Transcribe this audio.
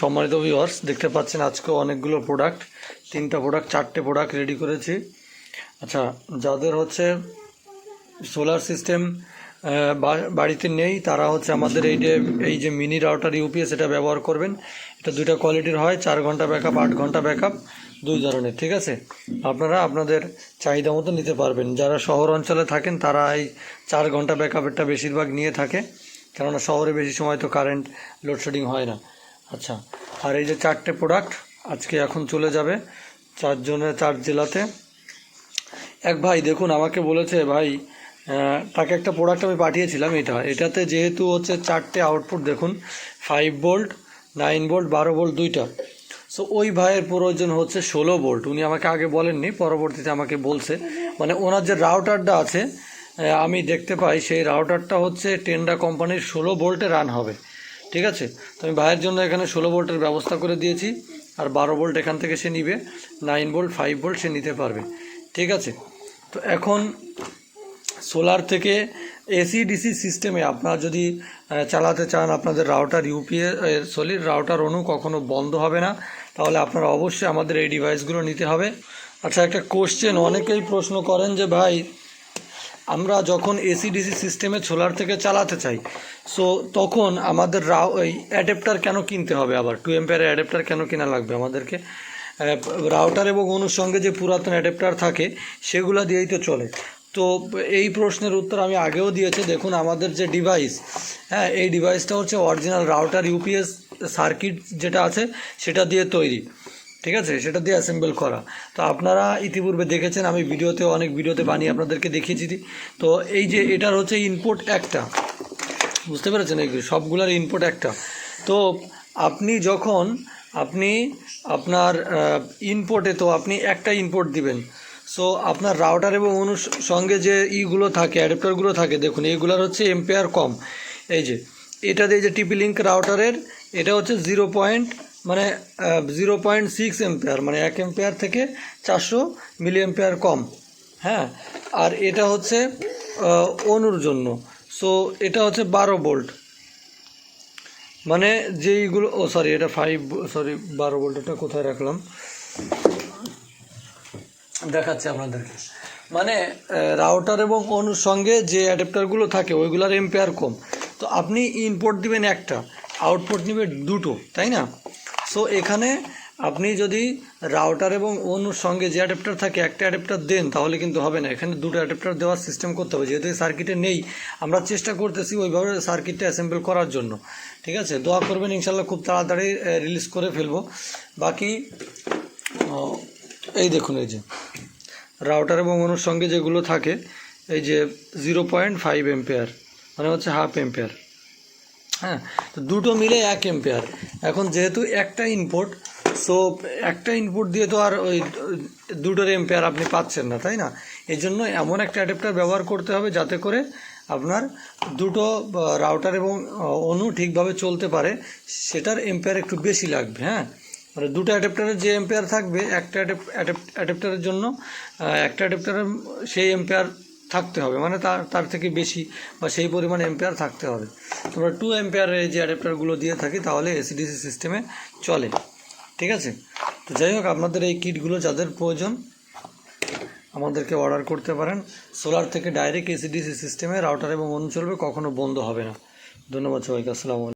সম্মানিত ভিউয়ার্স দেখতে পাচ্ছেন আজকে অনেকগুলো প্রোডাক্ট তিনটা প্রোডাক্ট চারটে প্রোডাক্ট রেডি করেছি। আচ্ছা যাদের হচ্ছে সোলার সিস্টেম বাড়িতে নেই, তারা হচ্ছে আমাদের এই যে এই যে মিনি রাউটার ইউপিএস এটা ব্যবহার করবেন। এটা দুইটা কোয়ালিটির হয়, চার ঘণ্টা ব্যাকআপ আট ঘণ্টা ব্যাকআপ দুই ধরনের, ঠিক আছে? আপনারা আপনাদের চাহিদা মতো নিতে পারবেন। যারা শহর অঞ্চলে থাকেন, তারা এই চার ঘণ্টা ব্যাকআপেরটা বেশিরভাগ নিয়ে থাকে। কেননা শহরে বেশি সময় তো কারেন্ট লোডশেডিং হয় না। আচ্ছা আর এই যে চারটে প্রোডাক্ট আজকে এখন চলে যাবে চারজনের, চার জেলাতে। এক ভাই, দেখুন, আমাকে বলেছে, ভাই তাকে একটা প্রোডাক্ট আমি পাঠিয়েছিলাম এটা। এটাতে যেহেতু হচ্ছে চারটে আউটপুট দেখুন ফাইভ ভোল্ট নাইন ভোল্ট বারো ভোল্ট দুইটা। সো ওই ভাইয়ের প্রয়োজন হচ্ছে ষোলো ভোল্ট উনি আমাকে আগে বলেননি, পরবর্তীতে আমাকে বলছে। মানে ওনার যে রাউটারটা আছে আমি দেখতে পাই, সেই রাউটারটা হচ্ছে টেন্ডা কোম্পানির ষোলো ভোল্টে রান হবে। ঠিক আছে? তো আমি ভাইয়ের জন্য এখানে ষোলো ভোল্টের ব্যবস্থা করে দিয়েছি, আর বারো ভোল্ট এখান থেকে সে নিবে নাইন ভোল্ট ফাইভ ভোল্ট সে নিতে পারবে, ঠিক আছে? তো এখন সোলার থেকে এসি ডিসি সিস্টেমে আপনারা যদি চালাতে চান আপনাদের রাউটার ইউপিএ সলিড রাউটার অনু কখনো বন্ধ হবে না, তাহলে আপনারা অবশ্যই আমাদের এই ডিভাইসগুলো নিতে হবে। আচ্ছা একটা কোশ্চেন অনেকেই প্রশ্ন করেন যে ভাই আমরা যখন এসি ডিসি সিস্টেমে সোলার থেকে চালাতে চাই সো তখন আমাদের রাও এই অ্যাডাপ্টার কেন কিনতে হবে আবার? টু এম্পিয়ারের অ্যাডাপ্টার কেন কেনা লাগবে আমাদেরকে? রাউটার এবং অনুর সঙ্গে যে পুরাতন অ্যাডাপ্টার থাকে, সেগুলো দিয়েই তো চলে। তো এই প্রশ্নের উত্তর আমি আগেও দিয়েছি। দেখুন, আমাদের যে ডিভাইস হ্যাঁ এই ডিভাইসটা হচ্ছে অরিজিনাল রাউটার ইউপিএস সার্কিট যেটা আছে, সেটা দিয়ে তৈরি। ঠিক আছে? সেটা দিয়ে অ্যাসেম্বল করা। তো আপনারা ইতিপূর্বে দেখেছেন, আমি ভিডিওতে অনেক ভিডিওতে বানিয়ে আপনাদেরকে দেখিয়েছি। তো এই যে এটার হচ্ছে ইনপুট একটা। বুঝতে পেরেছেন? এই সবগুলোর ইনপুট একটা। তো আপনি যখন, আপনি আপনার ইনপুটে তো আপনি একটা ইনপুট দিবেন। সো আপনার রাউটার এবং অনুর সঙ্গে যে ইগুলো থাকে অ্যাডাপ্টারগুলো থাকে, দেখুন এইগুলোর হচ্ছে এম্পেয়ার কম। এই যে, এটা দিয়ে যে টিপি লিঙ্ক রাউটারের এটা হচ্ছে জিরো পয়েন্ট মানে জিরো পয়েন্ট সিক্স এম্পেয়ার মানে এক এম্পেয়ার থেকে চারশো মিলি এম্পেয়ার কম হ্যাঁ? আর এটা হচ্ছে অনুর জন্য। সো এটা হচ্ছে বারো বোল্ট মানে যেইগুলো, ও সরি এটা ফাইভ সরি বারো ভোল্ট এটা কোথায় রাখলাম? দেখাচ্ছি আপনাদেরকে। মানে রাউটার এবং অনুর সঙ্গে যে অ্যাডাপ্টারগুলো থাকে, ওইগুলোর এম্পেয়ার কম। তো আপনি ইনপুট দিবেন একটা আউটপুট নেবে দুটো, তাই না? সো এখানে আপনি যদি রাউটার এবং অনুর সঙ্গে যে অ্যাডাপ্টার থাকে, একটা অ্যাডাপ্টার দেন, তাহলে কিন্তু হবে না। এখানে দুটো অ্যাডাপ্টার দেওয়ার সিস্টেম করতে হবে। যেহেতু সার্কিটে নেই, আমরা চেষ্টা করতেছি ওইভাবে সার্কিটটা অ্যাসেম্বল করার জন্য। ঠিক আছে? দোয়া করবেন ইনশাল্লাহ খুব তাড়াতাড়ি রিলিজ করে ফেলব। বাকি এই দেখুন, এই যে। রাউটার এবং অনুর সঙ্গে যেগুলো থাকে, এই যে জিরো পয়েন্ট ফাইভ এম্পেয়ার মানে হচ্ছে হাফ এম্পেয়ার হ্যাঁ তো দুটো মিলে এক এম্পেয়ার এখন যেহেতু একটা ইনপুট সো একটা ইনপুট দিয়ে তো আর ওই দুটোর এম্পেয়ার আপনি পাচ্ছেন না, তাই না? এই জন্য এমন একটা অ্যাডাপ্টার ব্যবহার করতে হবে যাতে করে আপনার দুটো রাউটার এবং অনু ঠিকভাবে চলতে পারে। সেটার এম্পেয়ার একটু বেশি লাগবে হ্যাঁ? মানে দুটো অ্যাডাপ্টারের যে এম্পেয়ার থাকবে, একটা অ্যাডাপ্টারের জন্য একটা অ্যাডাপ্টারের সেই এম্পেয়ার থাকতে হবে। মানে তার তার থেকে বেশি বা সেই পরিমাণ এম্পেয়ার থাকতে হবে। তোমরা টু এম্পেয়ারের যে অ্যাডাপ্টারগুলো দিয়ে থাকি, তাহলে এসিডিসি সিস্টেমে চলে। ঠিক আছে? তো যাই হোক, আপনাদের এই কিটগুলো যাদের প্রয়োজন, আমাদেরকে অর্ডার করতে পারেন। সোলার থেকে ডাইরেক্ট এসিডিসি সিস্টেমে রাউটার এবং অন্য চলবে, কখনো বন্ধ হবে না। ধন্যবাদ সবাইকে। আসসালামু